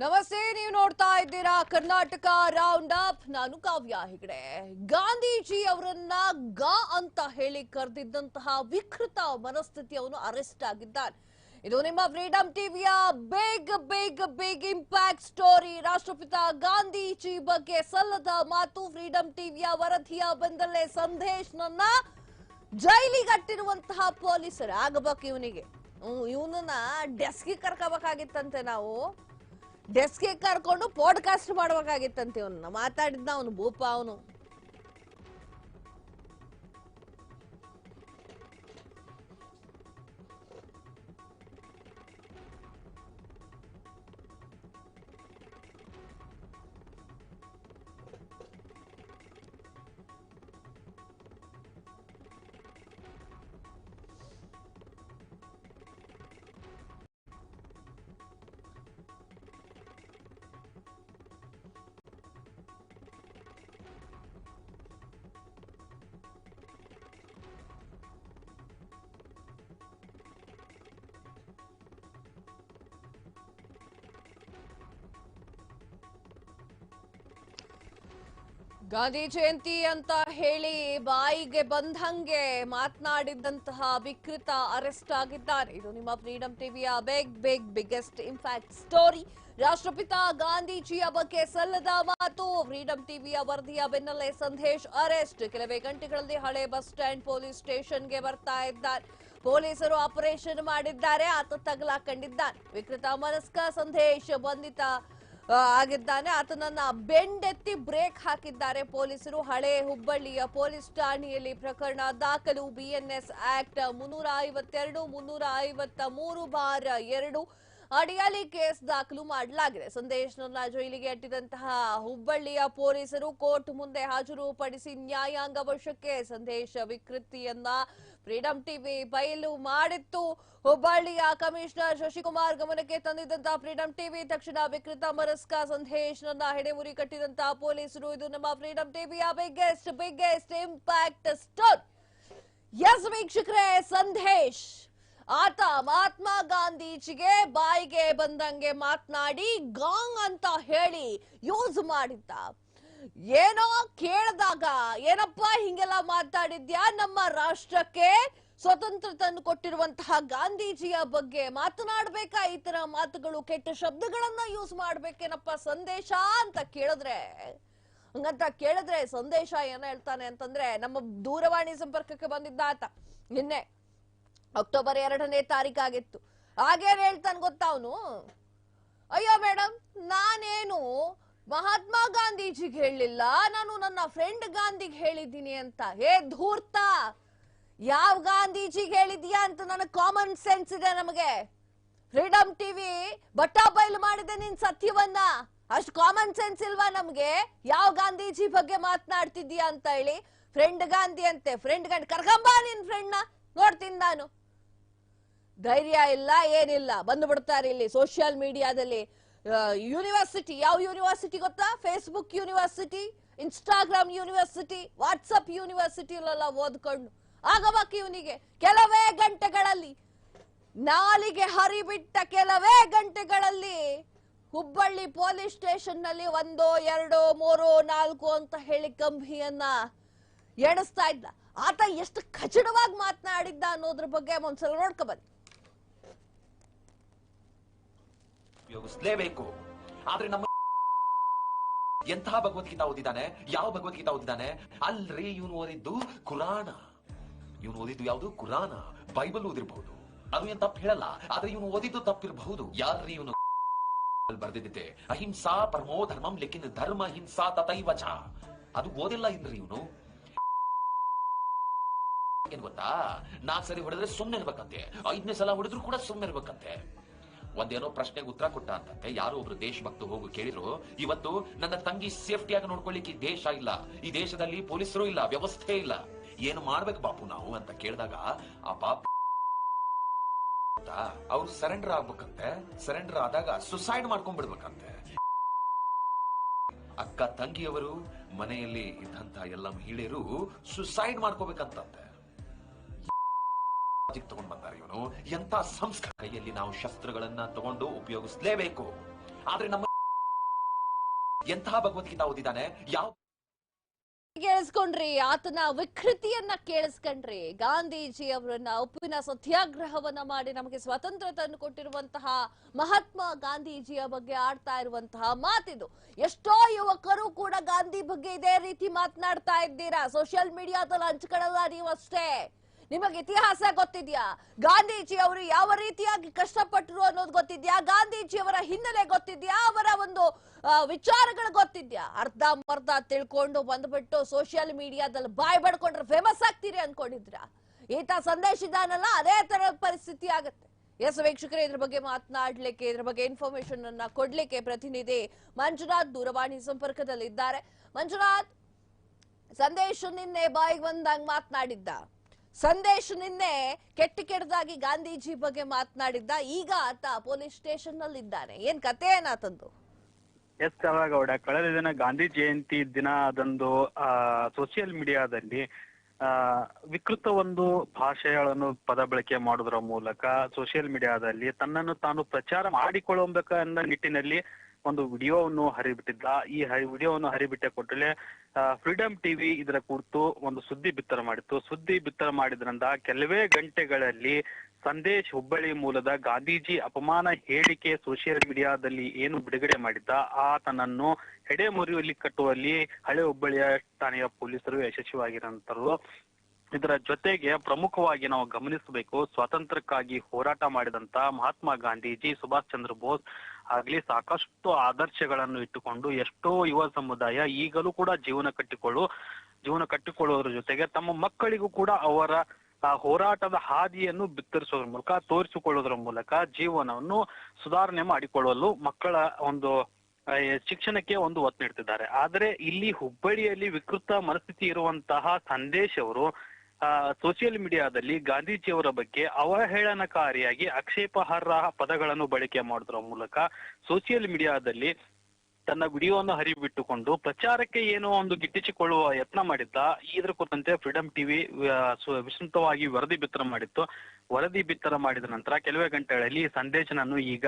ನಮಸ್ತೆ, ನೀವು ನೋಡ್ತಾ ಇದ್ದೀರಾ ಕರ್ನಾಟಕ ರೌಂಡ್ ಅಪ್ ನಾನು ಕಾವ್ಯ ಹೆಗಡೆ. ಗಾಂಧೀಜಿ ಅವರನ್ನ ಗಾ ಅಂತ ಹೇಳಿ ಕರೆದಿದ್ದಂತಹ ವಿಕೃತ ಮನಸ್ಥಿತಿಯವನು ಅರೆಸ್ಟ್ ಆಗಿದ್ದಾನೆ. ಇದು ನಿಮ್ಮ ಫ್ರೀಡಮ್ ಟಿವಿಯ big big big impact story ರಾಷ್ಟ್ರಪಿತ ಗಾಂಧೀಜಿ ಬಗ್ಗೆ ಸಲ್ಲದ ಮಾತು ಫ್ರೀಡಮ್ ಟಿವಿಯ ವರದಿಯ ಬೆಂದಲ್ಲೇ ಸಂದೇಶ್ನನ್ನ ಜೈಲಿಗಟ್ಟಿರುವಂತಹ ಪೊಲೀಸರು ಆಗಬೇಕು ಇವನಿಗೆ ಇವನನ್ನ ಡೆಸ್ಕಿಗೆ ಕರ್ಕೋಬೇಕಾಗಿತ್ತಂತೆ ನಾವು. ಡೆಸ್ಕ್ಗೆ ಕರ್ಕೊಂಡು ಪಾಡ್ಕಾಸ್ಟ್ ಮಾಡ್ಬೇಕಾಗಿತ್ತಂತೆ ಅವನ್ನ ಮಾತಾಡಿದ್ನ ಅವನು ಭೂಪ ಅವನು. ಗಾಂಧಿ ಜಯಂತಿ ಅಂತ ಹೇಳಿ ಬಾಯಿಗೆ ಬಂದಂಗೆ ಮಾತನಾಡಿದ್ದಂತಹ ವಿಕೃತ ಅರೆಸ್ಟ್ ಆಗಿದ್ದಾರೆ. ಇದು ನಿಮ್ಮ ಫ್ರೀಡಂ ಟಿವಿಯ big big biggest impact story ರಾಷ್ಟ್ರಪಿತ ಗಾಂಧೀಜಿಯ ಬಗ್ಗೆ ಸಲ್ಲದ ಮಾತು. ಫ್ರೀಡಂ ಟಿವಿಯ ವರದಿಯ ಬೆನ್ನಲ್ಲೇ ಸಂದೇಶ್ ಅರೆಸ್ಟ್. ಕೆಲವೇ ಗಂಟೆಗಳಲ್ಲಿ ಹಳೆ ಬಸ್ ಸ್ಟ್ಯಾಂಡ್ ಪೊಲೀಸ್ ಸ್ಟೇಷನ್ಗೆ ಬರ್ತಾ ಇದ್ದಾರೆ. ಪೊಲೀಸರು ಆಪರೇಷನ್ ಮಾಡಿದ್ದಾರೆ ಆತ ತಗಲಾಕೊಂಡಿದ್ದಾನೆ. ವಿಕೃತ ಮನಸ್ಕ ಸಂದೇಶ್ ಬಂಧಿತ ಆ, ಆಗಿದ್ದಾನೆ. ಆತನನ್ನ ಬೆಂಡೆತ್ತಿ ಬ್ರೇಕ್ ಹಾಕಿದ್ದಾರೆ ಪೊಲೀಸರು. ಹಳೆ ಹುಬ್ಬಳ್ಳಿಯ ಪೊಲೀಸ್ ಠಾಣೆಯಲ್ಲಿ ಪ್ರಕರಣ ದಾಖಲು. ಬಿಎನ್ಎಸ್ ಆಕ್ಟ್ ಮುನ್ನೂರ ಐವತ್ತೆರಡು, ಮುನ್ನೂರ ಐವತ್ತ ಮೂರು ಬಾರ್ ಎರಡು ಅಡಿಯಲ್ಲಿ ಕೇಸ್ ದಾಖಲು ಮಾಡಲಾಗಿದೆ. ಸಂದೇಶನನ್ನ ಜೈಲಿಗೆ ಅಟ್ಟಿದಂತಹ ಹುಬ್ಬಳ್ಳಿಯ ಪೊಲೀಸರು ಕೋರ್ಟ್ ಮುಂದೆ ಹಾಜರುಪಡಿಸಿ ನ್ಯಾಯಾಂಗ ವಶಕ್ಕೆ. ಸಂದೇಶ ವಿಕೃತಿಯನ್ನ ಫ್ರೀಡಂ ಟಿವಿ ಬಯಲು ಮಾಡಿತ್ತು. ಹುಬ್ಬಳ್ಳಿಯ ಕಮಿಷನರ್ ಶಶಿಕುಮಾರ್ ಗಮನಕ್ಕೆ ತಂದಿದ್ದಂತಹ ಫ್ರೀಡಂ ಟಿವಿ, ತಕ್ಷಣ ವಿಕೃತ ಮನಸ್ಕ ಸಂದೇಶನನ್ನ ಹೆಡೆಮುರಿ ಕಟ್ಟಿದಂತಹ ಪೊಲೀಸರು. ಇದು ನಮ್ಮ ಫ್ರೀಡಂ ಟಿವಿಯ biggest biggest impact store S ವೀಕ್ಷಕರೇ, ಸಂದೇಶ್. ಆತ ಮಹಾತ್ಮ ಗಾಂಧೀಜಿಗೆ ಬಾಯಿಗೆ ಬಂದಂಗೆ ಮಾತನಾಡಿ, ಗಾಂಗ್ ಅಂತ ಹೇಳಿ ಯೂಸ್ ಮಾಡಿದ್ದ. ಏನೋ ಕೇಳಿದಾಗ, ಏನಪ್ಪ ಹಿಂಗೆಲ್ಲ ಮಾತಾಡಿದ್ಯಾ? ನಮ್ಮ ರಾಷ್ಟ್ರಕ್ಕೆ ಸ್ವತಂತ್ರ ತಂದು ಕೊಟ್ಟಿರುವಂತಹ ಗಾಂಧೀಜಿಯ ಬಗ್ಗೆ ಮಾತನಾಡ್ಬೇಕಾ? ಈ ತರ ಮಾತುಗಳು, ಕೆಟ್ಟ ಶಬ್ದಗಳನ್ನ ಯೂಸ್ ಮಾಡ್ಬೇಕೇನಪ್ಪ ಸಂದೇಶ ಅಂತ ಕೇಳಿದ್ರೆ? ಹಂಗಂತ ಕೇಳಿದ್ರೆ ಸಂದೇಶ ಏನ ಹೇಳ್ತಾನೆ ಅಂತಂದ್ರೆ, ನಮ್ಮ ದೂರವಾಣಿ ಸಂಪರ್ಕಕ್ಕೆ ಬಂದಿದ್ದ ಆತ. ನಿನ್ನೆ ಅಕ್ಟೋಬರ್ ಎರಡನೇ ತಾರೀಕಾಗಿತ್ತು ಹಾಗೇನ್ ಹೇಳ್ತಾನೆ ಗೊತ್ತಾ ಅವನು? ಅಯ್ಯೋ ಮೇಡಮ್ ನಾನೇನು ಮಹಾತ್ಮ ಗಾಂಧೀಜಿಗೆ ಹೇಳಲಿಲ್ಲ ನಾನು ನನ್ನ ಫ್ರೆಂಡ್ ಗಾಂಧಿಗೆ ಹೇಳಿದ್ದೀನಿ ಅಂತ. ಹೇ ಧೂರ್ತ, ಯಾವ ಗಾಂಧೀಜಿಗೆ ಹೇಳಿದ್ಯಾ ಅಂತ ನನಗೆ ಕಾಮನ್ ಸೆನ್ಸ್ ಇದೆ ನಮಗೆ. ಫ್ರೀಡಮ್ ಟಿವಿ ಬಟ್ಟಾ ಬಯಲು ಮಾಡಿದೆ ನಿನ್ ಸತ್ಯವನ್ನ. ಅಷ್ಟು ಕಾಮನ್ ಸೆನ್ಸ್ ಇಲ್ವಾ ನಮ್ಗೆ? ಯಾವ ಗಾಂಧೀಜಿ ಬಗ್ಗೆ ಮಾತನಾಡ್ತಿದ್ಯಾ ಅಂತ ಹೇಳಿ. ಫ್ರೆಂಡ್ ಗಾಂಧಿ ಅಂತೆ ಫ್ರೆಂಡ್ ಗಾಂಧಿ, ಕರ್ಕಂಬ ನಿನ್ ಫ್ರೆಂಡ್ನ. ನೋಡ್ತೀನಿ ನಾನು. ಧೈರ್ಯ ಇಲ್ಲ, ಏನಿಲ್ಲ. ಬಂದು ಬಿಡ್ತಾರೆ ಇಲ್ಲಿ ಸೋಷಿಯಲ್ ಮೀಡಿಯಾದಲ್ಲಿ ಯೂನಿವರ್ಸಿಟಿ ಯಾವ ಯೂನಿವರ್ಸಿಟಿ ಗೊತ್ತಾ? Facebook university Instagram university WhatsApp ಯೂನಿವರ್ಸಿಟಿಲೆಲ್ಲ ಓದ್ಕೊಂಡು. ಆಗಬೇಕು ಇವನಿಗೆ, ಕೆಲವೇ ಗಂಟೆಗಳಲ್ಲಿ, ನಾಲಿಗೆ ಹರಿಬಿಟ್ಟ ಕೆಲವೇ ಗಂಟೆಗಳಲ್ಲಿ ಹುಬ್ಬಳ್ಳಿ ಪೊಲೀಸ್ ಸ್ಟೇಷನ್ನಲ್ಲಿ ಒಂದು, ಎರಡು, ಮೂರು, ನಾಲ್ಕು ಅಂತ ಹೇಳಿ ಕಂಬಿಯನ್ನ ಎಣಿಸ್ತಾ ಇದ್ದ. ಆತ ಎಷ್ಟು ಖಚಿತವಾಗಿ ಮಾತನಾಡಿದ್ದ ಅನ್ನೋದ್ರ ಬಗ್ಗೆ ಒಂದ್ಸಲ ನೋಡ್ಕೊ ಬನ್ನಿ ಉಪಯೋಗಿಸಲೇಬೇಕು. ಆದ್ರೆ ನಮ್ಮ ಎಂತಹ ಭಗವದ್ಗೀತಾ ಓದಿದ್ದಾನೆ? ಯಾವ ಭಗವದ್ಗೀತಾ ಓದಿದ್ದಾನೆ? ಅಲ್ರಿ ಇವನು ಓದಿದ್ದು ಕುರಾಣ ಇವನು ಓದಿದ್ದು ಯಾವುದು? ಕುರಾಣ ಬೈಬಲ್ ಓದಿರಬಹುದು. ಅದು ಏನ್ ತಪ್ಪು ಹೇಳಲ್ಲ. ಆದ್ರೆ ಇವನು ಓದಿದ್ದು ತಪ್ಪಿರಬಹುದು. ಯಾರ್ರಿ ಇವನು? ಬರ್ದಿದ್ದೆ ಅಹಿಂಸಾ ಪರಮೋ ಧರ್ಮಂ ಲೇಕಿನ್ ಧರ್ಮ ಹಿಂಸಾ ತಥೈವ ಚ ಅದು ಓದಿಲ್ಲ ಇದ್ರಿ ಇವನು. ಏನ್ ಗೊತ್ತಾ? ನಾಲ್ಕು ಸರಿ ಹೊಡೆದ್ರೆ ಸುಮ್ಮನೆ ಇರ್ಬೇಕಂತೆ. ಐದನೇ ಸಲ ಹೊಡೆದ್ರು ಕೂಡ ಸುಮ್ಮನೆ ಇರ್ಬೇಕಂತೆ. ಒಂದೇನೋ ಪ್ರಶ್ನೆಗೆ ಉತ್ತರ ಕೊಟ್ಟ ಅಂತ. ಯಾರೋ ಒಬ್ರು ದೇಶಭಕ್ತ ಹೋಗು ಕೇಳಿದ್ರು, ಇವತ್ತು ನನ್ನ ತಂಗಿ ಸೇಫ್ಟಿಯಾಗಿ ನೋಡ್ಕೊಳ್ಳಿಕ್ಕೆ ಈ ದೇಶ ಇಲ್ಲ. ಈ ದೇಶದಲ್ಲಿ ಪೊಲೀಸರು ಇಲ್ಲ, ವ್ಯವಸ್ಥೆ ಇಲ್ಲ. ಏನು ಮಾಡ್ಬೇಕು ಬಾಪು ನಾವು? ಅಂತ ಕೇಳಿದಾಗ, ಆ ಪಾಪ ಅವ್ರು ಸರೆಂಡರ್ ಆಗ್ಬೇಕಂತೆ. ಸರೆಂಡರ್ ಆದಾಗ ಸುಸೈಡ್ ಮಾಡ್ಕೊಂಡ್ಬಿಡ್ಬೇಕಂತೆ. ಅಕ್ಕ ತಂಗಿಯವರು ಮನೆಯಲ್ಲಿ ಇದ್ದಂತ ಎಲ್ಲ ಮಹಿಳೆಯರು ಸುಸೈಡ್ ಮಾಡ್ಕೋಬೇಕಂತಂತೆ. ತಗೊಂಡ್ ಬಂದಾರೆ ಇವನು ಎಂತ ಸಂಸ್ಕಾರ ಕೈಯಲ್ಲಿ ನಾವು ಶಸ್ತ್ರಗಳನ್ನ ತಗೊಂಡು ಉಪಯೋಗಿಸಲೇಬೇಕು. ಆದ್ರೆ ನಮ್ಮ ಎಂತಹ ಭಗವದ್ಗೀತಾ ಓದಿದ್ದಾನೆ ಯಾವ ಕೇಳಿಸ್ಕೊಂಡ್ರಿ, ಆತನ ವಿಕೃತಿಯನ್ನ ಕೇಳಿಸ್ಕೊಂಡ್ರಿ. ಗಾಂಧೀಜಿ ಅವರನ್ನ ಉಪ್ಪಿನ ಸತ್ಯಾಗ್ರಹವನ್ನ ಮಾಡಿ ನಮಗೆ ಸ್ವಾತಂತ್ರ್ಯ ತಂದು ಕೊಟ್ಟಿರುವಂತಹ ಮಹಾತ್ಮ ಗಾಂಧೀಜಿಯ ಬಗ್ಗೆ ಆಡ್ತಾ ಇರುವಂತಹ ಮಾತಿದು. ಎಷ್ಟೋ ಯುವಕರು ಕೂಡ ಗಾಂಧಿ ಬಗ್ಗೆ ಇದೇ ರೀತಿ ಮಾತನಾಡ್ತಾ ಇದ್ದೀರಾ? ಸೋಷಿಯಲ್ ಮೀಡಿಯಾದಲ್ಲಿ ಹಂಚ್ಕೊಳ್ಳಲ್ಲ ನೀವು ಅಷ್ಟೇ ನಿಮಗೆ ಇತಿಹಾಸ ಗೊತ್ತಿದ್ಯಾ? ಗಾಂಧೀಜಿ ಅವರು ಯಾವ ರೀತಿಯಾಗಿ ಕಷ್ಟಪಟ್ಟರು ಅನ್ನೋದು ಗೊತ್ತಿದ್ಯಾ? ಗಾಂಧೀಜಿ ಅವರ ಹಿನ್ನೆಲೆ ಗೊತ್ತಿದ್ಯಾ? ಅವರ ಒಂದು ವಿಚಾರಗಳು ಗೊತ್ತಿದ್ಯಾ? ಅರ್ಧ ಮರ್ಧ ತಿಳ್ಕೊಂಡು ಬಂದ್ಬಿಟ್ಟು ಸೋಷಿಯಲ್ ಮೀಡಿಯಾದಲ್ಲಿ ಬಾಯ್ ಬಡ್ಕೊಂಡ್ರೆ ಫೇಮಸ್ ಆಗ್ತೀರಿ ಅನ್ಕೊಂಡಿದ್ರ? ಈತ ಸಂದೇಶ ಇದಾನಲ್ಲ ಅದೇ ತರ ಪರಿಸ್ಥಿತಿ ಆಗುತ್ತೆ. ಎಸ್ ವೀಕ್ಷಕರೇ, ಇದ್ರ ಬಗ್ಗೆ ಮಾತನಾಡ್ಲಿಕ್ಕೆ, ಇದ್ರ ಬಗ್ಗೆ ಇನ್ಫಾರ್ಮೇಶನ್ ಅನ್ನ ಕೊಡ್ಲಿಕ್ಕೆ ಪ್ರತಿನಿಧಿ ಮಂಜುನಾಥ್ ದೂರವಾಣಿ ಸಂಪರ್ಕದಲ್ಲಿದ್ದಾರೆ. ಮಂಜುನಾಥ್, ಸಂದೇಶ ನಿನ್ನೆ ಬಾಯಿಗೆ ಬಂದಂಗೆ ಮಾತನಾಡಿದ್ದ. ಸಂದೇಶ್ ನಿನ್ನೆ ಕೆಟ್ಟ ಕೆಟ್ಟದಾಗಿ ಗಾಂಧೀಜಿ ಬಗ್ಗೆ ಮಾತನಾಡಿದ್ದ ಈಗ ಆತ ಪೊಲೀಸ್ ಸ್ಟೇಷನ್ನಲ್ಲಿ ಇದ್ದಾನೆ ಏನ್ ಕತೆ ಏನಾತಂದು? ಎಸ್ ಕಾವೇಗೌಡ ಕಳೆದ ದಿನ ಗಾಂಧಿ ಜಯಂತಿ ದಿನ ಅದೊಂದು ಸೋಷಿಯಲ್ ಮೀಡಿಯಾದಲ್ಲಿ ಆ, ವಿಕೃತ ಒಂದು ಭಾಷೆಗಳನ್ನು ಪದ ಬಳಕೆ ಮಾಡೋದ್ರ ಮೂಲಕ ಸೋಷಿಯಲ್ ಮೀಡಿಯಾದಲ್ಲಿ ತನ್ನನ್ನು ತಾನು ಪ್ರಚಾರ ಮಾಡಿಕೊಳ್ಳಬೇಕೆಂದ ನಿಟ್ಟಿನಲ್ಲಿ ಒಂದು ವಿಡಿಯೋವನ್ನು ಹರಿಬಿಟ್ಟಿದ್ದ. ಈ ವಿಡಿಯೋವನ್ನು ಹರಿಬಿಟ್ಟ ಕೂಡಲೇ ಫ್ರೀಡಂ ಟಿವಿ ಇದರ ಕುರಿತು ಒಂದು ಸುದ್ದಿ ಬಿತ್ತರ ಮಾಡಿತ್ತು. ಸುದ್ದಿ ಬಿತ್ತರ ಮಾಡಿದ್ರಿಂದ ಕೆಲವೇ ಗಂಟೆಗಳಲ್ಲಿ ಸಂದೇಶ್ ಹುಬ್ಬಳ್ಳಿ ಮೂಲದ ಗಾಂಧೀಜಿ ಅಪಮಾನ ಹೇಳಿಕೆ ಸೋಷಿಯಲ್ ಮೀಡಿಯಾದಲ್ಲಿ ಏನು ಬಿಡುಗಡೆ ಮಾಡಿದ್ದ, ಆತನನ್ನು ಹೆಡೆ ಮುರಿಯಲ್ಲಿ ಕಟ್ಟುವಲ್ಲಿ ಹಳೆ ಹುಬ್ಬಳ್ಳಿಯ ಠಾಣೆಯ ಪೊಲೀಸರು ಯಶಸ್ವಿಯಾಗಿರಂತರು ಇದರ ಜೊತೆಗೆ ಪ್ರಮುಖವಾಗಿ ನಾವು ಗಮನಿಸಬೇಕು, ಸ್ವಾತಂತ್ರ್ಯಕ್ಕಾಗಿ ಹೋರಾಟ ಮಾಡಿದಂತ ಮಹಾತ್ಮ ಗಾಂಧೀಜಿ, ಸುಭಾಷ್ ಚಂದ್ರ ಬೋಸ್ ಆಗ್ಲಿ ಸಾಕಷ್ಟು ಆದರ್ಶಗಳನ್ನು ಇಟ್ಟುಕೊಂಡು ಎಷ್ಟೋ ಯುವ ಸಮುದಾಯ ಈಗಲೂ ಕೂಡ ಜೀವನ ಕಟ್ಟಿಕೊಳ್ಳು, ಜೀವನ ಕಟ್ಟಿಕೊಳ್ಳುವುದರ ಜೊತೆಗೆ ತಮ್ಮ ಮಕ್ಕಳಿಗೂ ಕೂಡ ಅವರ ಹೋರಾಟದ ಹಾದಿಯನ್ನು ಬಿತ್ತರಿಸೋದ್ರ ಮೂಲಕ ತೋರಿಸಿಕೊಳ್ಳೋದ್ರ ಮೂಲಕ ಜೀವನವನ್ನು ಸುಧಾರಣೆ ಮಾಡಿಕೊಳ್ಳಲು ಮಕ್ಕಳ ಒಂದು ಶಿಕ್ಷಣಕ್ಕೆ ಒಂದು ಒತ್ತು ನೀಡ್ತಿದ್ದಾರೆ. ಆದರೆ ಇಲ್ಲಿ ಹುಬ್ಬಳ್ಳಿಯಲ್ಲಿ ವಿಕೃತ ಮನಸ್ಥಿತಿ ಇರುವಂತಹ ಸಂದೇಶ್ ಅವರು ಸೋಷಿಯಲ್ ಮೀಡಿಯಾದಲ್ಲಿ ಗಾಂಧೀಜಿಯವರ ಬಗ್ಗೆ ಅವಹೇಳನಕಾರಿಯಾಗಿ ಆಕ್ಷೇಪಾರ್ಹ ಪದಗಳನ್ನು ಬಳಕೆ ಮಾಡೋದ್ರ ಮೂಲಕ ಸೋಷಿಯಲ್ ಮೀಡಿಯಾದಲ್ಲಿ ತನ್ನ ವಿಡಿಯೋವನ್ನು ಹರಿಬಿಟ್ಟುಕೊಂಡು ಪ್ರಚಾರಕ್ಕೆ ಏನೋ ಒಂದು ಗಿಟ್ಟಿಸಿಕೊಳ್ಳುವ ಯತ್ನ ಮಾಡಿದ್ದ. ಇದ್ರ ಕುರಿತಂತೆ ಫ್ರೀಡಂ ಟಿವಿ ವಿಸ್ತೃತವಾಗಿ ವರದಿ ಬಿತ್ತರ ಮಾಡಿತ್ತು. ವರದಿ ಬಿತ್ತರ ಮಾಡಿದ ನಂತರ ಕೆಲವೇ ಗಂಟೆಗಳಲ್ಲಿ ಸಂದೇಶನನ್ನು ಈಗ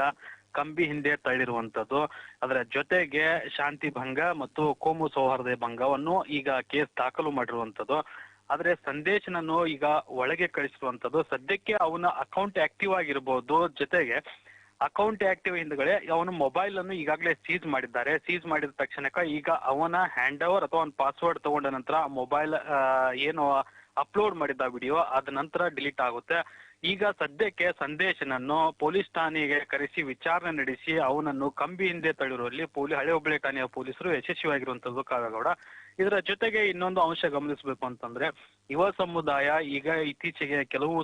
ಕಂಬಿ ಹಿಂದೆ ತಳ್ಳಿರುವಂತದ್ದು ಅದರ ಜೊತೆಗೆ ಶಾಂತಿ ಭಂಗ ಮತ್ತು ಕೋಮು ಸೌಹಾರ್ದ ಭಂಗವನ್ನು ಈಗ ಕೇಸ್ ದಾಖಲು ಮಾಡಿರುವಂತದ್ದು ಆದ್ರೆ ಸಂದೇಶನನ್ನು ಈಗ ಒಳಗೆ ಕಳಿಸುವಂತದ್ದು ಸದ್ಯಕ್ಕೆ ಅವನ ಅಕೌಂಟ್ ಆಕ್ಟಿವ್ ಆಗಿರ್ಬೋದು ಜೊತೆಗೆ ಅಕೌಂಟ್ ಆಕ್ಟಿವ್ ಹಿಂದ್ಗಡೆ ಅವನ ಮೊಬೈಲ್ ಅನ್ನು ಈಗಾಗಲೇ ಸೀಸ್ ಮಾಡಿದ್ದಾರೆ. ಸೀಸ್ ಮಾಡಿದ ತಕ್ಷಣಕ್ಕ ಈಗ ಅವನ ಹ್ಯಾಂಡ್ ಓವರ್ ಅಥವಾ ಅವನ ಪಾಸ್ವರ್ಡ್ ತಗೊಂಡ ನಂತರ ಮೊಬೈಲ್ ಏನು ಅಪ್ಲೋಡ್ ಮಾಡಿದ್ದ ವಿಡಿಯೋ ಅದ ನಂತರ ಡಿಲೀಟ್ ಆಗುತ್ತೆ. ಈಗ ಸದ್ಯಕ್ಕೆ ಸಂದೇಶನನ್ನು ಪೊಲೀಸ್ ಠಾಣೆಗೆ ಕರೆಸಿ ವಿಚಾರಣೆ ನಡೆಸಿ ಅವನನ್ನು ಕಂಬಿ ಹಿಂದೆ ತಳ್ಳಿರುವಲ್ಲಿ ಪೊಲೀಸ್ ಹಳೆ ಹುಬ್ಬಳ್ಳಿ ಠಾಣೆಯ ಪೊಲೀಸರು ಯಶಸ್ವಿಯಾಗಿರುವಂತದ್ದು ಕಾವೇಗೌಡ ಇದರ ಜೊತೆಗೆ ಇನ್ನೊಂದು ಅಂಶ ಗಮನಿಸಬೇಕು ಅಂತಂದ್ರೆ ಯುವ ಸಮುದಾಯ ಈಗ ಇತ್ತೀಚೆಗೆ ಕೆಲವು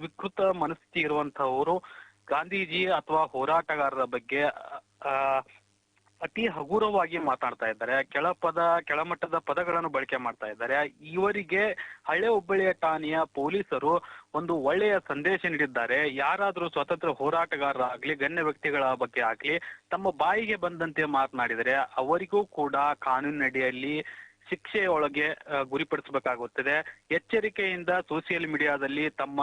ವಿಕೃತ ಮನಸ್ಥಿತಿ ಇರುವಂತಹವರು ಗಾಂಧೀಜಿ ಅಥವಾ ಹೋರಾಟಗಾರರ ಬಗ್ಗೆ ಆ, ಅತಿ ಹಗುರವಾಗಿ ಮಾತಾಡ್ತಾ ಇದ್ದಾರೆ, ಕೆಳಪದ, ಕೆಳಮಟ್ಟದ ಪದಗಳನ್ನು ಬಳಕೆ ಮಾಡ್ತಾ ಇದ್ದಾರೆ. ಇವರಿಗೆ ಹಳೆ ಹುಬ್ಬಳ್ಳಿಯ ಠಾಣೆಯ ಪೊಲೀಸರು ಒಂದು ಒಳ್ಳೆಯ ಸಂದೇಶ ನೀಡಿದ್ದಾರೆ. ಯಾರಾದ್ರೂ ಸ್ವತಂತ್ರ ಹೋರಾಟಗಾರರಾಗ್ಲಿ, ಗಣ್ಯ ವ್ಯಕ್ತಿಗಳ ಬಗ್ಗೆ ಆಗ್ಲಿ, ತಮ್ಮ ಬಾಯಿಗೆ ಬಂದಂತೆ ಮಾತನಾಡಿದರೆ ಅವರಿಗೂ ಕೂಡ ಕಾನೂನಿನಡಿಯಲ್ಲಿ ಶಿಕ್ಷೆಯೊಳಗೆ ಗುರಿಪಡಿಸಬೇಕಾಗುತ್ತದೆ. ಎಚ್ಚರಿಕೆಯಿಂದ ಸೋಷಿಯಲ್ ಮೀಡಿಯಾದಲ್ಲಿ ತಮ್ಮ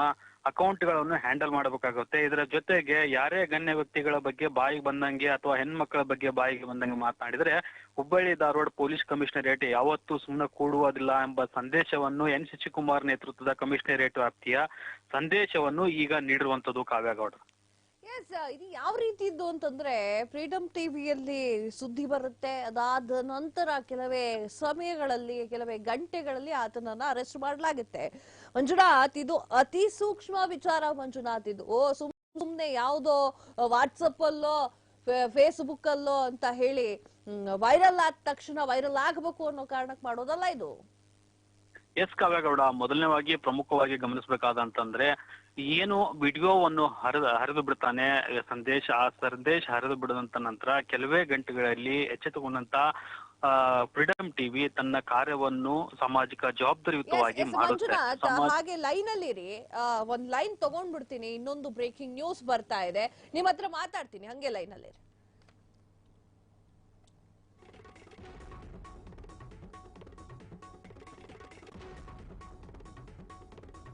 ಅಕೌಂಟ್ಗಳನ್ನು ಹ್ಯಾಂಡಲ್ ಮಾಡಬೇಕಾಗುತ್ತೆ. ಇದರ ಜೊತೆಗೆ ಯಾರೇ ಗಣ್ಯ ವ್ಯಕ್ತಿಗಳ ಬಗ್ಗೆ ಬಾಯಿಗೆ ಬಂದಂಗೆ ಅಥವಾ ಹೆಣ್ಮಕ್ಳ ಬಗ್ಗೆ ಬಾಯಿಗೆ ಬಂದಂಗೆ ಮಾತನಾಡಿದ್ರೆ, ಹುಬ್ಬಳ್ಳಿ ಧಾರವಾಡ ಪೊಲೀಸ್ ಕಮಿಷನರೇಟ್ ಯಾವತ್ತೂ ಸುಮ್ಮನೆ ಕೂಡುವುದಿಲ್ಲ ಎಂಬ ಸಂದೇಶವನ್ನು ಎನ್ ಶಶಿಕುಮಾರ್ ನೇತೃತ್ವದ ಕಮಿಷನರೇಟ್ ವ್ಯಾಪ್ತಿಯ ಸಂದೇಶವನ್ನು ಈಗ ನೀಡಿರುವಂತದ್ದು ಕಾವ್ಯಗೌಡ ಎಸ್ ಇದು ಯಾವ ರೀತಿ ಇದ್ದು ಅಂತಂದ್ರೆ ಫ್ರೀಡಮ್ ಟಿವಿಯಲ್ಲಿ ಸುದ್ದಿ ಬರುತ್ತೆ. ಅದಾದ ನಂತರ ಕೆಲವೇ ಸಮಯಗಳಲ್ಲಿ, ಕೆಲವೇ ಗಂಟೆಗಳಲ್ಲಿ ಆತನನ್ನ ಅರೆಸ್ಟ್ ಮಾಡಲಾಗುತ್ತೆ. ಮಂಜುನಾಥ್, ಇದು ಅತಿ ಸೂಕ್ಷ್ಮ ವಿಚಾರ ಮಂಜುನಾಥ್ ಇದು. ಓ, ಸುಮ್, ಸುಮ್ನೆ ಯಾವುದೋ ವಾಟ್ಸಪ್ ಅಲ್ಲೋ ಫೇಸ್ಬುಕ್ ಅಲ್ಲೋ ಅಂತ ಹೇಳಿ ವೈರಲ್ ಆದ ತಕ್ಷಣ ವೈರಲ್ ಆಗಬೇಕು ಅನ್ನೋ ಕಾರಣಕ್ಕೆ ಮಾಡೋದಲ್ಲ ಇದು? ಎಸ್ ಕಾವ್ಯಗೌಡ. ಮೊದಲನೇವಾಗಿ ಪ್ರಮುಖವಾಗಿ ಗಮನಿಸಬೇಕಾದಂತಂದ್ರೆ ಏನು ವಿಡಿಯೋವನ್ನು ಹರಿದ ಹರಿದು ಬಿಡ್ತಾನೆ ಸಂದೇಶ ಆ ಸಂದೇಶ ಹರಿದು ಬಿಡದಂತ ನಂತರ ಕೆಲವೇ ಗಂಟೆಗಳಲ್ಲಿ ಎಚ್ಚೆತ್ತುಕೊಂಡಂತ ಫ್ರೀಡಂ ಟಿವಿ ತನ್ನ ಕಾರ್ಯವನ್ನು ಸಾಮಾಜಿಕ ಜವಾಬ್ದಾರಿಯುತವಾಗಿ ಮಾಡುತ್ತೆ. ಹಾಗೆ ಲೈನ್ ಅಲ್ಲಿ ಇರಿ. ಒಂದ್ ಲೈನ್ ತಗೊಂಡ್ಬಿಡ್ತೀನಿ ಇನ್ನೊಂದು ಬ್ರೇಕಿಂಗ್ ನ್ಯೂಸ್ ಬರ್ತಾ ಇದೆ. ನಿಮ್ ಹತ್ರ ಮಾತಾಡ್ತೀನಿ ಹಂಗೆ ಲೈನ್ ಅಲ್ಲಿ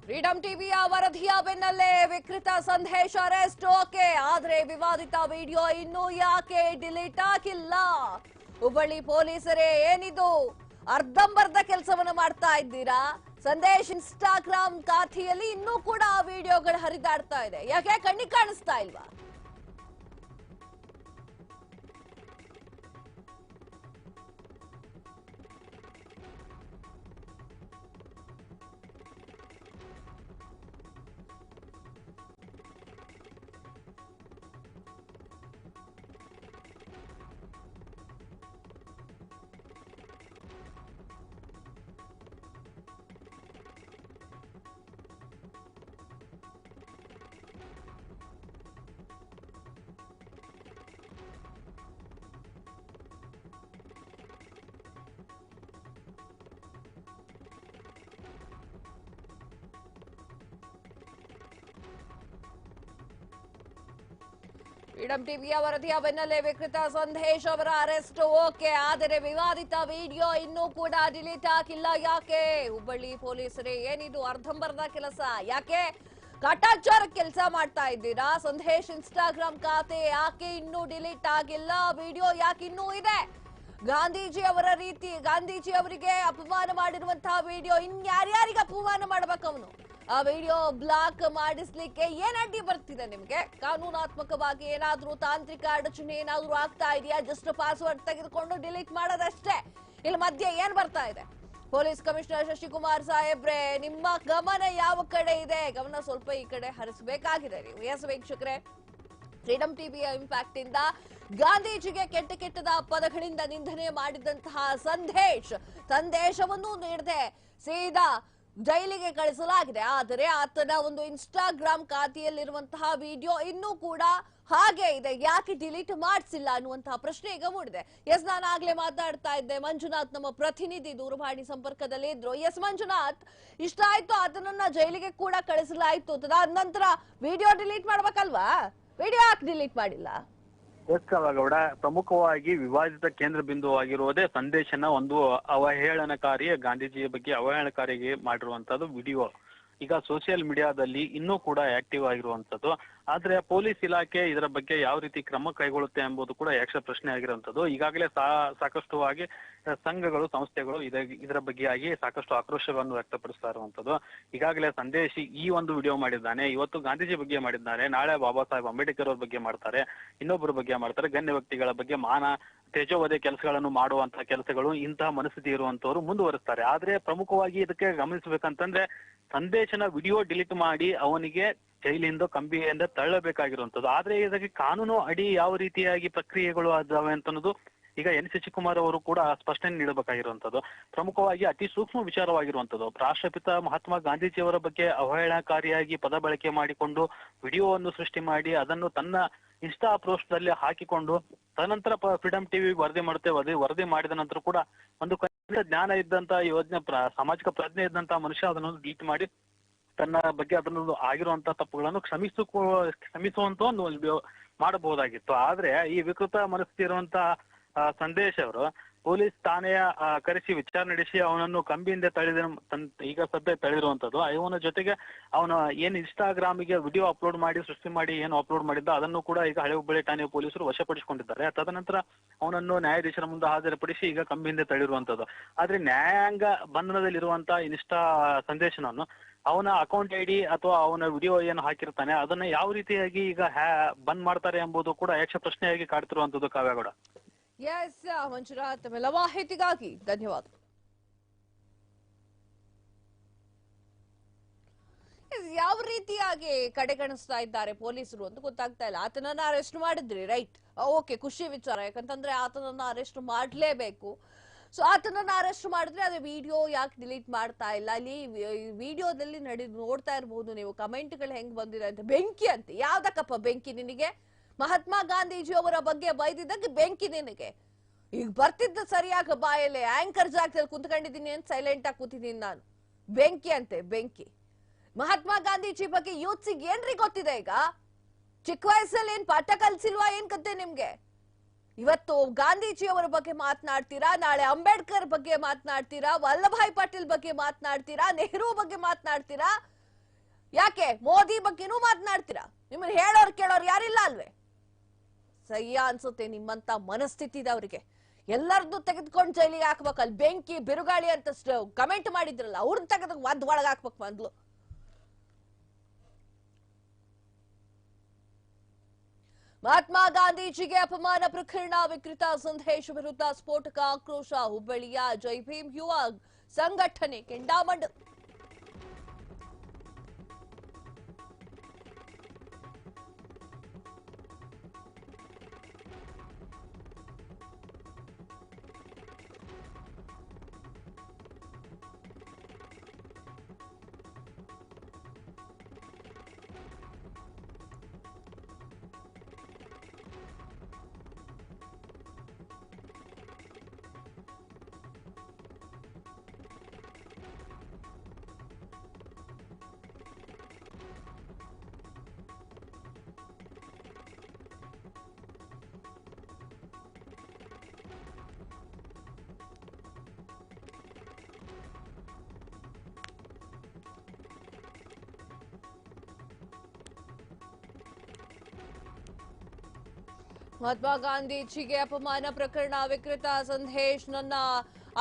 ಫ್ರೀಡಂ ಟಿವಿಯ ವರದಿಯ ಬೆನ್ನಲ್ಲೇ ವಿಕೃತ ಸಂದೇಶ ಅರೆಸ್ಟ್. ಓಕೆ, ಆದ್ರೆ ವಿವಾದಿತ ವಿಡಿಯೋ ಇನ್ನೂ ಯಾಕೆ ಡಿಲೀಟ್ ಆಗಿಲ್ಲ? ಹುಬ್ಬಳ್ಳಿ ಪೊಲೀಸರೇ, ಏನಿದು? ಅರ್ಧಂಬರ್ಧ ಕೆಲಸವನ್ನು ಮಾಡ್ತಾ ಇದ್ದೀರಾ? ಸಂದೇಶ್ ಇನ್ಸ್ಟಾಗ್ರಾಮ್ ಖಾತೆಯಲ್ಲಿ ಇನ್ನೂ ಕೂಡ ಆ ವಿಡಿಯೋಗಳು ಹರಿದಾಡ್ತಾ ಇದೆ. ಯಾಕೆ ಕಣ್ಣಿಗೆ ಕಾಣಿಸ್ತಾ ಇಲ್ವಾ? ಫ್ರೀಡಂ ಟಿವಿಯ ವರದಿಯ ಬೆನ್ನಲ್ಲೇ ವಿಕೃತ ಸಂದೇಶ್ ಅವರ ಅರೆಸ್ಟ್ ಓಕೆ ಆದರೆ ವಿವಾದಿತ ವಿಡಿಯೋ ಇನ್ನೂ ಕೂಡ ಡಿಲೀಟ್ ಆಗಿಲ್ಲ ಯಾಕೆ ಹುಬ್ಬಳ್ಳಿ ಪೊಲೀಸರೇ ಏನಿದು ಅರ್ಧಂಬರ್ಧ ಕೆಲಸ ಯಾಕೆ ಕಟಾಚಾರ ಕೆಲಸ ಮಾಡ್ತಾ ಇದ್ದೀರಾ ಸಂದೇಶ್ ಇನ್ಸ್ಟಾಗ್ರಾಮ್ ಖಾತೆ ಯಾಕೆ ಇನ್ನೂ ಡಿಲೀಟ್ ಆಗಿಲ್ಲ ವಿಡಿಯೋ ಯಾಕೆ ಇನ್ನೂ ಇದೆ ಗಾಂಧೀಜಿ ಅವರ ರೀತಿ ಗಾಂಧೀಜಿ ಅವರಿಗೆ ಅಪಮಾನ ಮಾಡಿರುವಂತಹ ವಿಡಿಯೋ ಇನ್ಯಾರ್ಯಾರಿಗೆ ಅಪಮಾನ ಮಾಡ್ಬೇಕು ಅವನು ಆ ವಿಡಿಯೋ ಬ್ಲಾಕ್ ಮಾಡಿಸ್ಲಿಕ್ಕೆ ಏನ್ ಅಡ್ಡಿ ಬರ್ತಿದೆ ನಿಮ್ಗೆ? ಕಾನೂನಾತ್ಮಕವಾಗಿ ಏನಾದ್ರೂ ತಾಂತ್ರಿಕ ಅಡಚಣೆ ಏನಾದ್ರೂ ಆಗ್ತಾ ಇದೆಯಾ? ಜಸ್ಟ್ ಪಾಸ್ವರ್ಡ್ ತೆಗೆದುಕೊಂಡು ಡಿಲೀಟ್ ಮಾಡೋದಷ್ಟೇ. ಇಲ್ಲಿ ಮಧ್ಯೆ ಏನ್ ಬರ್ತಾ ಇದೆ? ಪೊಲೀಸ್ ಕಮಿಷನರ್ ಶಶಿಕುಮಾರ್ ಸಾಹೇಬ್ರೆ, ನಿಮ್ಮ ಗಮನ ಯಾವ ಕಡೆ ಇದೆ? ಗಮನ ಸ್ವಲ್ಪ ಈ ಕಡೆ ಹರಿಸಬೇಕಾಗಿದೆ ನೀವು. ಎಸ್ ವೀಕ್ಷಕರೇ. ಫ್ರೀಡಂ ಟಿವಿಯ ಇಂಪ್ಯಾಕ್ಟ್ ಇಂದ ಗಾಂಧೀಜಿಗೆ ಕೆಟ್ಟ ಕೆಟ್ಟದ ಪದಗಳಿಂದ ನಿಂದನೆ ಮಾಡಿದಂತಹ ಸಂದೇಶ್, ಸಂದೇಶವನ್ನು ನೀಡದೆ ಸೀದಾ ಜೈಲಿಗೆ ಕಳಿಸಲಾಗಿದೆ. ಆದರೆ ಆತನ ಒಂದು ಇನ್ಸ್ಟಾಗ್ರಾಮ್ ಖಾತೆಯಲ್ಲಿರುವಂತಹ ವಿಡಿಯೋ ಇನ್ನೂ ಕೂಡ ಹಾಗೆ ಇದೆ. ಯಾಕೆ ಡಿಲೀಟ್ ಮಾಡಿಸಿಲ್ಲ ಅನ್ನುವಂತಹ ಪ್ರಶ್ನೆ ಈಗ ಮೂಡಿದೆ. ಎಸ್, ನಾನು ಆಗ್ಲೇ ಮಾತಾಡ್ತಾ ಇದ್ದೆ. ಮಂಜುನಾಥ್ ನಮ್ಮ ಪ್ರತಿನಿಧಿ ದೂರವಾಣಿ ಸಂಪರ್ಕದಲ್ಲಿ ಇದ್ರು. ಎಸ್, ಮಂಜುನಾಥ್, ಇಷ್ಟ ಆಯ್ತು ಆತನನ್ನ ಜೈಲಿಗೆ ಕೂಡ ಕಳಿಸಲಾಯ್ತು ತದಾದ ನಂತರ ವಿಡಿಯೋ ಡಿಲೀಟ್ ಮಾಡ್ಬೇಕಲ್ವಾ? ವಿಡಿಯೋ ಯಾಕೆ ಡಿಲೀಟ್ ಮಾಡಿಲ್ಲ? ಎಸ್ ಪ್ರಮುಖವಾಗಿ ವಿವಾದಿತ ಕೇಂದ್ರ ಬಿಂದುವಾಗಿರುವುದೇ ಸಂದೇಶನ ಒಂದು ಅವಹೇಳನಕಾರಿ ಗಾಂಧೀಜಿಯ ಬಗ್ಗೆ ಅವಹೇಳನಕಾರಿಗೆ ಮಾಡಿರುವಂತದ್ದು ವಿಡಿಯೋ. ಈಗ ಸೋಷಿಯಲ್ ಮೀಡಿಯಾದಲ್ಲಿ ಇನ್ನೂ ಕೂಡ ಆಕ್ಟಿವ್ ಆಗಿರುವಂತದ್ದು. ಆದ್ರೆ ಪೊಲೀಸ್ ಇಲಾಖೆ ಇದರ ಬಗ್ಗೆ ಯಾವ ರೀತಿ ಕ್ರಮ ಕೈಗೊಳ್ಳುತ್ತೆ ಎಂಬುದು ಕೂಡ ಯಕ್ಷ ಪ್ರಶ್ನೆ ಆಗಿರುವಂತದ್ದು ಈಗಾಗಲೇ ಸಾ- ಸಾಕಷ್ಟುವಾಗಿ ಸಂಘಗಳು, ಸಂಸ್ಥೆಗಳು ಇದ- ಇದರ ಬಗ್ಗೆ ಆಗಿ ಸಾಕಷ್ಟು ಆಕ್ರೋಶವನ್ನು ವ್ಯಕ್ತಪಡಿಸ್ತಾ ಇರುವಂತದ್ದು ಈಗಾಗಲೇ ಸಂದೇಶಿ ಈ ಒಂದು ವಿಡಿಯೋ ಮಾಡಿದ್ದಾನೆ. ಇವತ್ತು ಗಾಂಧೀಜಿ ಬಗ್ಗೆ ಮಾಡಿದ್ದಾನೆ ನಾಳೆ ಬಾಬಾ ಸಾಹೇಬ್ ಅಂಬೇಡ್ಕರ್ ಅವ್ರ ಬಗ್ಗೆ ಮಾಡ್ತಾರೆ. ಇನ್ನೊಬ್ಬರ ಬಗ್ಗೆ ಮಾಡ್ತಾರೆ. ಗಣ್ಯ ವ್ಯಕ್ತಿಗಳ ಬಗ್ಗೆ ಮಾನ, ತೇಜೋವಧೆ ಕೆಲಸಗಳನ್ನು ಮಾಡುವಂತಹ ಕೆಲಸಗಳು, ಇಂತಹ ಮನಸ್ಥಿತಿ ಇರುವಂತವರು ಮುಂದುವರಿಸ್ತಾರೆ. ಆದ್ರೆ ಪ್ರಮುಖವಾಗಿ ಇದಕ್ಕೆ ಗಮನಿಸಬೇಕಂತಂದ್ರೆ, ಸಂದೇಶನ ವಿಡಿಯೋ ಡಿಲೀಟ್ ಮಾಡಿ ಅವನಿಗೆ ಜೈಲಿಂದ ಕಂಬಿಯಿಂದ ತಳ್ಳಬೇಕಾಗಿರುವಂತದ್ದು ಆದ್ರೆ ಇದಕ್ಕೆ ಕಾನೂನು ಅಡಿ ಯಾವ ರೀತಿಯಾಗಿ ಪ್ರಕ್ರಿಯೆಗಳು ಅದಾವೆ ಅಂತ ಅನ್ನೋದು ಈಗ ಎನ್ ಸಿ ಶಿವಕುಮಾರ್ ಅವರು ಕೂಡ ಸ್ಪಷ್ಟನೆ ನೀಡಬೇಕಾಗಿರುವಂತದ್ದು ಪ್ರಮುಖವಾಗಿ ಅತಿ ಸೂಕ್ಷ್ಮ ವಿಚಾರವಾಗಿರುವಂತದ್ದು ರಾಷ್ಟ್ರಪಿತ ಮಹಾತ್ಮ ಗಾಂಧೀಜಿಯವರ ಬಗ್ಗೆ ಅವಹೇಳನಕಾರಿಯಾಗಿ ಪದ ಬಳಕೆ ಮಾಡಿಕೊಂಡು ವಿಡಿಯೋವನ್ನು ಸೃಷ್ಟಿ ಮಾಡಿ ಅದನ್ನು ತನ್ನ ಇನ್ಸ್ಟಾ ದಲ್ಲಿ ಹಾಕಿಕೊಂಡು ತದನಂತರ ಫ್ರೀಡಂ ಟಿವಿ ವರದಿ ಮಾಡುತ್ತೆ. ವರದಿ ವರದಿ ಮಾಡಿದ ನಂತರ ಕೂಡ ಒಂದು ಜ್ಞಾನ ಇದ್ದಂತ ಯೋಜನೆ ಸಾಮಾಜಿಕ ಪ್ರಜ್ಞೆ ಇದ್ದಂತ ಮನುಷ್ಯ ಅದನ್ನು ಡಿಲೀಟ್ ಮಾಡಿ ತನ್ನ ಬಗ್ಗೆ ಅದನ್ನು ಆಗಿರುವಂತ ತಪ್ಪುಗಳನ್ನು ಕ್ಷಮಿಸು ಕ್ಷಮಿಸುವಂತ ಒಂದು ಮಾಡಬಹುದಾಗಿತ್ತು. ಆದ್ರೆ ಈ ವಿಕೃತ ಮನಸ್ಥಿತಿ ಇರುವಂತ ಆ, ಸಂದೇಶ್ ಅವರು ಪೊಲೀಸ್ ಠಾಣೆಯ ಕರೆಸಿ ವಿಚಾರಣೆ ನಡೆಸಿ ಅವನನ್ನು ಕಂಬಿಯಿಂದ ತಳೆದ ಈಗ ಸದ್ಯ ತಳೆದಿರುವಂತದ್ದು ಇವನ ಜೊತೆಗೆ ಅವನ ಏನ್ ಇನ್ಸ್ಟಾಗ್ರಾಮಿಗೆ ವಿಡಿಯೋ ಅಪ್ಲೋಡ್ ಮಾಡಿ, ಸೃಷ್ಟಿ ಮಾಡಿ, ಏನು ಅಪ್ಲೋಡ್ ಮಾಡಿದ್ದ, ಅದನ್ನು ಕೂಡ ಈಗ ಹಳೆ ಹುಬ್ಬಳ್ಳಿ ಠಾಣೆಯ ಪೊಲೀಸರು ವಶಪಡಿಸಿಕೊಂಡಿದ್ದಾರೆ. ತದನಂತರ ಅವನನ್ನು ನ್ಯಾಯಾಧೀಶರ ಮುಂದೆ ಹಾಜರುಪಡಿಸಿ ಈಗ ಕಂಬಿಯಿಂದ ತಳಿರುವಂತದ್ದು ಆದ್ರೆ ನ್ಯಾಯಾಂಗ ಬಂಧನದಲ್ಲಿರುವಂತಹ ಇನ್ಸ್ಟಾ ಸಂದೇಶನವನ್ನು ಅವನ ಅಕೌಂಟ್ ಐಡಿ ಅಥವಾ ಅವನ ವಿಡಿಯೋ ಏನು ಹಾಕಿರ್ತಾನೆ, ಅದನ್ನ ಯಾವ ರೀತಿಯಾಗಿ ಈಗ ಬಂದ್ ಮಾಡ್ತಾರೆ ಎಂಬುದು ಕೂಡ ಯಕ್ಷ ಪ್ರಶ್ನೆಯಾಗಿ ಕಾಡ್ತಿರುವಂತದ್ದು ಕಾವ್ಯಗೌಡ. ಎಸ್ ಮಂಜುನಾಥ್ ತಮ್ಮೆಲ್ಲ ಮಾಹಿತಿಗಾಗಿ ಧನ್ಯವಾದ ಯಾವ ರೀತಿಯಾಗಿ ಕಡೆಗಣಿಸ್ತಾ ಇದ್ದಾರೆ ಪೊಲೀಸರು ಅಂತ ಗೊತ್ತಾಗ್ತಾ ಇಲ್ಲ ಆತನನ್ನ ಅರೆಸ್ಟ್ ಮಾಡಿದ್ರಿ ರೈಟ್ ಓಕೆ ಖುಷಿ ವಿಚಾರ ಯಾಕಂತಂದ್ರೆ ಆತನನ್ನ ಅರೆಸ್ಟ್ ಮಾಡಲೇಬೇಕು ಸೊ ಆತನನ್ನ ಅರೆಸ್ಟ್ ಮಾಡಿದ್ರೆ ಅದೇ ವಿಡಿಯೋ ಯಾಕೆ ಡಿಲೀಟ್ ಮಾಡ್ತಾ ಇಲ್ಲ ಅಲ್ಲಿ ವಿಡಿಯೋದಲ್ಲಿ ನಡಿ ನೋಡ್ತಾ ಇರ್ಬೋದು ನೀವು. ಕಮೆಂಟ್ಗಳು ಹೆಂಗ್ ಬಂದಿದೆ ಅಂತ. ಬೆಂಕಿ ಅಂತ. ಯಾವ್ದಕ್ಕಪ್ಪ ಬೆಂಕಿ ನಿನಗೆ? ಮಹಾತ್ಮ ಗಾಂಧೀಜಿ ಅವರ ಬಗ್ಗೆ ಬೈದಿದ್ದಕ್ಕೆ ಬೆಂಕಿ ನಿನಗೆ. ಈಗ ಬರ್ತಿದ್ದ ಸರಿಯಾಗಿ ಬಾಯಲ್ಲಿ ಆಂಕರ್ ಜಾಗದಲ್ಲಿ ಕುಂತ್ಕೊಂಡಿದ್ದೀನಿ ಅಂತ ಸೈಲೆಂಟ್ ಆಗಿ ಕೂತಿದ್ದೀನಿ ನಾನು. ಬೆಂಕಿ ಅಂತೆ, ಬೆಂಕಿ. ಮಹಾತ್ಮ ಗಾಂಧೀಜಿ ಬಗ್ಗೆ ಯೂತ್ಸಿಗೆ ಏನ್ರಿ ಗೊತ್ತಿದೆ ಈಗ? ಚಿಕ್ಕ ವಯಸ್ಸಲ್ಲಿ ಏನ್ ಪಾಠ ಕಲ್ಸಿಲ್ವಾ ಏನ್ ಕತೆ ನಿಮ್ಗೆ? ಇವತ್ತು ಗಾಂಧೀಜಿ ಅವರ ಬಗ್ಗೆ ಮಾತನಾಡ್ತೀರಾ? ನಾಳೆ ಅಂಬೇಡ್ಕರ್ ಬಗ್ಗೆ ಮಾತನಾಡ್ತೀರಾ? ವಲ್ಲಭಾಯ್ ಪಟೇಲ್ ಬಗ್ಗೆ ಮಾತನಾಡ್ತೀರಾ? ನೆಹರು ಬಗ್ಗೆ ಮಾತನಾಡ್ತೀರಾ? ಯಾಕೆ ಮೋದಿ ಬಗ್ಗೆನೂ ಮಾತನಾಡ್ತೀರಾ? ನಿಮ್ಮನ್ನ ಹೇಳೋರು ಕೇಳೋರು ಯಾರಿಲ್ಲ ಅಲ್ವೇ? ಸಹ್ಯ ಅನ್ಸುತ್ತೆ ನಿಮ್ಮಂತ ಮನಸ್ಥಿತಿ ಇದೆ ಅವರಿಗೆ. ಎಲ್ಲರದ್ದು ತೆಗೆದುಕೊಂಡು ಜೈಲಿಗೆ ಹಾಕ್ಬೇಕು, ಅಲ್ಲಿ ಬೆಂಕಿ, ಬಿರುಗಾಳಿ ಅಂತ ಕಮೆಂಟ್ ಮಾಡಿದ್ರಲ್ಲ ಅವ್ರನ್ನ ತೆಗೆದು ಒದ್ ಒಳಗೆ ಹಾಕ್ಬೇಕು ಮೊದ್ಲು. ಮಹಾತ್ಮ ಗಾಂಧೀಜಿಗೆ ಅಪಮಾನ ಪ್ರಕರಣ, ವಿಕೃತ ಸಂದೇಶ ವಿರುದ್ಧ ಸ್ಫೋಟಕ, ಆಕ್ರೋಶ, ಹುಬ್ಬಳ್ಳಿಯ ಜೈ ಭೀಮ್ ಯುವ ಸಂಘಟನೆ ಕೆಂಡಾಮಂಡ ಮಹಾತ್ಮ ಗಾಂಧೀಜಿಗೆ ಅಪಮಾನ ಪ್ರಕರಣ ವಿಕೃತ ಸಂದೇಶ್ ನನ್ನ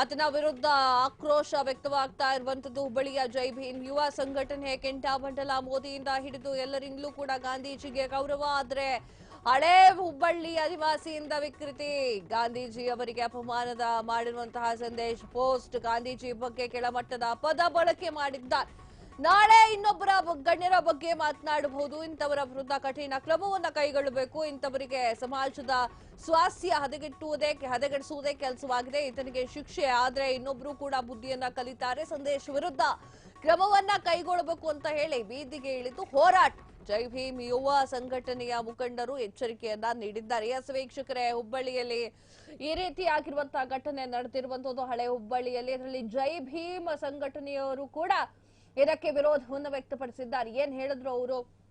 ಆತನ ವಿರುದ್ಧ ಆಕ್ರೋಶ ವ್ಯಕ್ತವಾಗ್ತಾ ಇರುವಂತದ್ದು ಹುಬ್ಬಳ್ಳಿಯ ಜೈ ಭೀಮ್ ಯುವ ಸಂಘಟನೆ ಕೆಂಟಾ ಕೆಂಟಾಮಂಡಲ ಮೋದಿಯಿಂದ ಹಿಡಿದು ಎಲ್ಲರಿಂದಲೂ ಕೂಡ ಗಾಂಧೀಜಿಗೆ ಗೌರವ. ಆದ್ರೆ ಹಳೇ ಹುಬ್ಬಳ್ಳಿ ಅನಿವಾಸಿಯಿಂದ ವಿಕೃತಿ. ಗಾಂಧೀಜಿ ಅವರಿಗೆ ಅಪಮಾನದ ಮಾಡಿರುವಂತಹ ಸಂದೇಶ್ ಪೋಸ್ಟ್ ಗಾಂಧೀಜಿ ಬಗ್ಗೆ ಕೆಳಮಟ್ಟದ ಪದ ಬಳಕೆ ಮಾಡಿದ್ದಾರೆ. ನಾಳೆ ಇನ್ನೊಬ್ಬರ ಗಣ್ಯರ ಬಗ್ಗೆ ಮಾತನಾಡಬಹುದು. ಇಂಥವರ ವಿರುದ್ಧ ಕಠಿಣ ಕ್ರಮವನ್ನು ಕೈಗೊಳ್ಳಬೇಕು. ಇಂಥವರಿಗೆ ಸಮಾಜದ ಸ್ವಾಸ್ಥ್ಯ ಹದಗೆಟ್ಟುವುದೇ, ಹದಗೆಡಿಸುವುದೇ ಕೆಲಸವಾಗಿದೆ. ಈತನಿಗೆ ಶಿಕ್ಷೆ, ಆದ್ರೆ ಇನ್ನೊಬ್ರು ಕೂಡ ಬುದ್ಧಿಯನ್ನ ಕಲಿತಾರೆ. ಸಂದೇಶ್ ವಿರುದ್ಧ ಕ್ರಮವನ್ನ ಕೈಗೊಳ್ಳಬೇಕು ಅಂತ ಹೇಳಿ ಬೀದಿಗೆ ಇಳಿದು ಹೋರಾಟ. ಜೈ ಭೀಮ್ ಯುವ ಸಂಘಟನೆಯ ಮುಖಂಡರು ಎಚ್ಚರಿಕೆಯನ್ನ ನೀಡಿದ್ದಾರೆ. ಎಸ್ ವೀಕ್ಷಕರೇ, ಹುಬ್ಬಳ್ಳಿಯಲ್ಲಿ ಈ ರೀತಿಯಾಗಿರುವಂತಹ ಘಟನೆ ನಡೆದಿರುವಂತದ್ದು ಹಳೆ ಹುಬ್ಬಳ್ಳಿಯಲ್ಲಿ. ಅದರಲ್ಲಿ ಜೈ ಭೀಮ್ ಸಂಘಟನೆಯವರು ಕೂಡ ಇದಕ್ಕೆ ವಿರೋಧವನ್ನು ವ್ಯಕ್ತಪಡಿಸಿದ್ದಾರೆ. ಏನ್ ಹೇಳಿದ್ರು ಅವರು?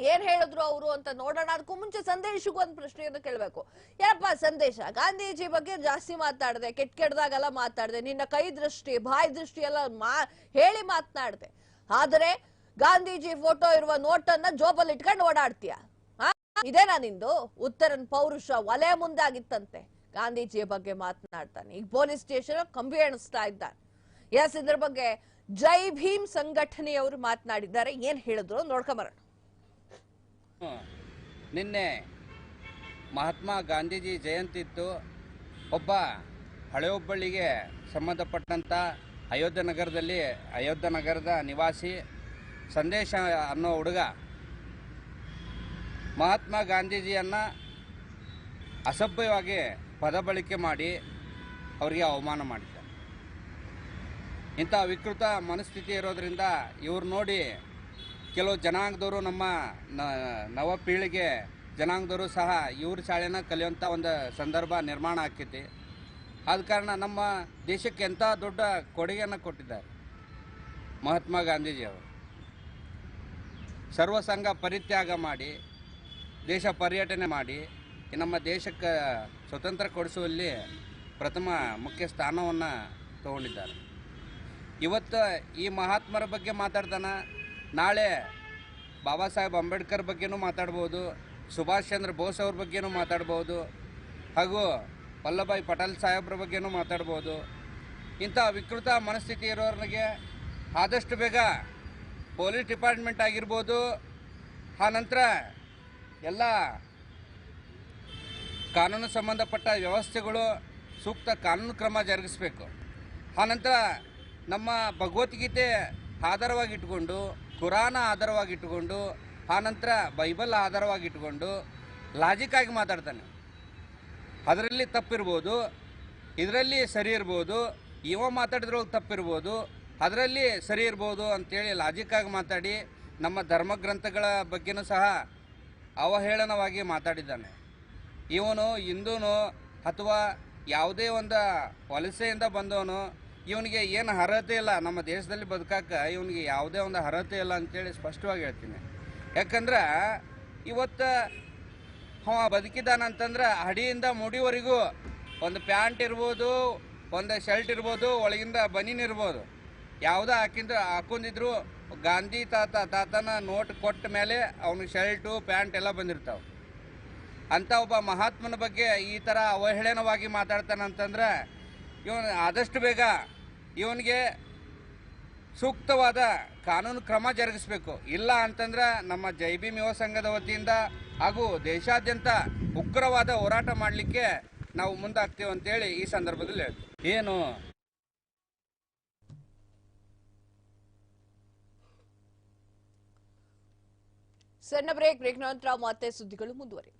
ಏನ್ ಹೇಳಿದ್ರು ಅವರು ಅಂತ ನೋಡೋಣ. ಅದಕ್ಕೂ ಮುಂಚೆ ಸಂದೇಶಕ್ಕೂ ಒಂದು ಪ್ರಶ್ನೆಯನ್ನು ಕೇಳಬೇಕು. ಏನಪ್ಪ ಸಂದೇಶ? ಗಾಂಧೀಜಿ ಬಗ್ಗೆ ಜಾಸ್ತಿ ಮಾತಾಡಿದೆ, ಕೆಟ್ಟ ಕೆಟ್ಟದಾಗೆಲ್ಲ ಮಾತಾಡಿದೆ, ನಿನ್ನ ಕೈ ದೃಷ್ಟಿ, ಬಾಯಿ ದೃಷ್ಟಿ ಎಲ್ಲ ಮಾ, ಹೇಳಿ ಮಾತನಾಡಿದೆ. ಆದರೆ ಗಾಂಧೀಜಿ ಫೋಟೋ ಇರುವ ನೋಟನ್ನ ಜೋಬಲ್ಲಿ ಇಟ್ಕೊಂಡು ಓಡಾಡ್ತೀಯ? ಇದೇನಾ ನಿಂದು? ಉತ್ತರನ್ ಪೌರುಷ ಒಲೆ ಮುಂದಾಗಿತ್ತಂತೆ. ಗಾಂಧೀಜಿಯ ಬಗ್ಗೆ ಮಾತನಾಡ್ತಾನೆ. ಈಗ ಪೊಲೀಸ್ ಸ್ಟೇಷನ್ ಕಂಬಿ ಎಣಿಸ್ತಾ ಇದ್ದಾನೆ. ಎಸ್ ಇದ್ರ ಬಗ್ಗೆ ಜೈ ಭೀಮ್ ಸಂಘಟನೆಯವರು ಮಾತನಾಡಿದ್ದಾರೆ. ಏನ್ ಹೇಳಿದ್ರು? ನೋಡ್ಕೊಂಬರೋಣ ನಿನ್ನೆ ಮಹಾತ್ಮ ಗಾಂಧೀಜಿ ಜಯಂತಿ ಇತ್ತು ಒಬ್ಬ ಹಳೆ ಹುಬ್ಬಳ್ಳಿಗೆ ಸಂಬಂಧಪಟ್ಟಂಥ ಅಯೋಧ್ಯ ನಗರದಲ್ಲಿ, ಅಯೋಧ್ಯ ನಗರದ ನಿವಾಸಿ ಸಂದೇಶ ಅನ್ನೋ ಹುಡುಗ ಮಹಾತ್ಮ ಗಾಂಧೀಜಿಯನ್ನು ಅಸಭ್ಯವಾಗಿ ಪದ ಬಳಕೆ ಮಾಡಿ ಅವರಿಗೆ ಅವಮಾನ ಮಾಡಿದ್ದ ಇಂಥ ವಿಕೃತ ಮನಸ್ಥಿತಿ ಇರೋದರಿಂದ ಇವ್ರು ನೋಡಿ ಕೆಲವು ಜನಾಂಗದವರು ನಮ್ಮ ನವ ಪೀಳಿಗೆ ಜನಾಂಗದವರು ಸಹ ಇವ್ರ ಶಾಲೆನ ಕಲಿಯುವಂಥ ಒಂದು ಸಂದರ್ಭ ನಿರ್ಮಾಣ ಆಕೈತಿ. ಆದ ಕಾರಣ ನಮ್ಮ ದೇಶಕ್ಕೆ ಎಂಥ ದೊಡ್ಡ ಕೊಡುಗೆಯನ್ನು ಕೊಟ್ಟಿದ್ದಾರೆ ಮಹಾತ್ಮ ಗಾಂಧೀಜಿಯವರು. ಸರ್ವಸಂಘ ಪರಿತ್ಯಾಗ ಮಾಡಿ, ದೇಶ ಪರ್ಯಟನೆ ಮಾಡಿ, ನಮ್ಮ ದೇಶಕ್ಕೆ ಸ್ವತಂತ್ರ ಕೊಡಿಸುವಲ್ಲಿ ಪ್ರಥಮ ಮುಖ್ಯ ಸ್ಥಾನವನ್ನು ತಗೊಂಡಿದ್ದಾರೆ. ಇವತ್ತು ಈ ಮಹಾತ್ಮರ ಬಗ್ಗೆ ಮಾತಾಡ್ತಾನೆ. ನಾಳೆ ಬಾಬಾ ಸಾಹೇಬ್ ಅಂಬೇಡ್ಕರ್ ಬಗ್ಗೆನೂ ಮಾತಾಡ್ಬೋದು, ಸುಭಾಷ್ ಚಂದ್ರ ಬೋಸ್ ಅವ್ರ ಬಗ್ಗೆನೂ ಮಾತಾಡ್ಬೋದು, ಹಾಗೂ ವಲ್ಲಭಾಯ್ ಪಟೇಲ್ ಸಾಹೇಬ್ರ ಬಗ್ಗೆನೂ ಮಾತಾಡ್ಬೋದು. ಇಂಥ ವಿಕೃತ ಮನಸ್ಥಿತಿ ಇರೋರಿಗೆ ಆದಷ್ಟು ಬೇಗ ಪೊಲೀಸ್ ಡಿಪಾರ್ಟ್ಮೆಂಟ್ ಆಗಿರ್ಬೋದು. ಆ ನಂತರ ಎಲ್ಲ ಕಾನೂನು ಸಂಬಂಧಪಟ್ಟ ವ್ಯವಸ್ಥೆಗಳು ಸೂಕ್ತ ಕಾನೂನು ಕ್ರಮ ಜರುಗಿಸಬೇಕು. ಆನಂತರ ನಮ್ಮ ಭಗವದ್ಗೀತೆ ಆಧಾರವಾಗಿಟ್ಕೊಂಡು ಕುರಾನ ಆಧಾರವಾಗಿಟ್ಕೊಂಡು, ಆನಂತರ ಬೈಬಲ್ ಆಧಾರವಾಗಿಟ್ಕೊಂಡು ಲಾಜಿಕ್ಕಾಗಿ ಮಾತಾಡ್ತಾನೆ. ಅದರಲ್ಲಿ ತಪ್ಪಿರ್ಬೋದು, ಇದರಲ್ಲಿ ಸರಿ ಇರ್ಬೋದು, ಇವ ಮಾತಾಡಿದ್ರೊಳಗೆ ತಪ್ಪಿರ್ಬೋದು, ಅದರಲ್ಲಿ ಸರಿ ಇರ್ಬೋದು ಅಂತೇಳಿ ಲಾಜಿಕ್ಕಾಗಿ ಮಾತಾಡಿ ನಮ್ಮ ಧರ್ಮಗ್ರಂಥಗಳ ಬಗ್ಗೆನೂ ಸಹ ಅವಹೇಳನವಾಗಿ ಮಾತಾಡಿದ್ದಾನೆ. ಇವನು ಹಿಂದೂನು ಅಥವಾ ಯಾವುದೇ ಒಂದು ವಲಸೆಯಿಂದ ಬಂದವನು ಇವನಿಗೆ ಏನು ಅರ್ಹತೆ ಇಲ್ಲ, ನಮ್ಮ ದೇಶದಲ್ಲಿ ಬದುಕಕ್ಕೆ ಇವನಿಗೆ ಯಾವುದೇ ಒಂದು ಅರ್ಹತೆ ಇಲ್ಲ ಅಂತೇಳಿ ಸ್ಪಷ್ಟವಾಗಿ ಹೇಳ್ತೀನಿ. ಯಾಕಂದ್ರೆ ಇವತ್ತು ಅವ ಬದುಕಿದ್ದಾನಂತಂದ್ರೆ ಅಡಿಯಿಂದ ಮುಡಿವರೆಗೂ ಒಂದು ಪ್ಯಾಂಟ್ ಇರ್ಬೋದು, ಒಂದು ಶರ್ಟ್ ಇರ್ಬೋದು, ಒಳಗಿಂದ ಬನೀನ್ ಇರ್ಬೋದು. ಯಾವುದೋ ಹಾಕಿಂದ ಹಾಕೊಂಡಿದ್ರು ಗಾಂಧಿ ತಾತ, ತಾತನ ನೋಟ್ ಕೊಟ್ಟ ಮೇಲೆ ಅವನಿಗೆ ಶರ್ಟು, ಪ್ಯಾಂಟ್ ಎಲ್ಲ ಬಂದಿರ್ತಾವೆ. ಅಂಥ ಒಬ್ಬ ಮಹಾತ್ಮನ ಬಗ್ಗೆ ಈ ಥರ ಅವಹೇಳನವಾಗಿ ಮಾತಾಡ್ತಾನಂತಂದ್ರೆ ಇವನು ಆದಷ್ಟು ಬೇಗ ಇವನಿಗೆ ಸೂಕ್ತವಾದ ಕಾನೂನು ಕ್ರಮ ಜರುಗಿಸಬೇಕು. ಇಲ್ಲ ಅಂತಂದ್ರೆ ನಮ್ಮ ಜೈ ಭೀಮ್ ಯುವ ಸಂಘದ ವತಿಯಿಂದ ಹಾಗೂ ದೇಶಾದ್ಯಂತ ಉಗ್ರವಾದ ಹೋರಾಟ ಮಾಡಲಿಕ್ಕೆ ನಾವು ಮುಂದಾಗ್ತೇವೆ ಅಂತೇಳಿ ಈ ಸಂದರ್ಭದಲ್ಲಿ ಹೇಳ್ತೀವಿ. ಏನು? ಸಣ್ಣ ಬ್ರೇಕ್ ಬ್ರೇಕ್ ನಂತರ ಮತ್ತೆ ಸುದ್ದಿಗಳು ಮುಂದುವರಿ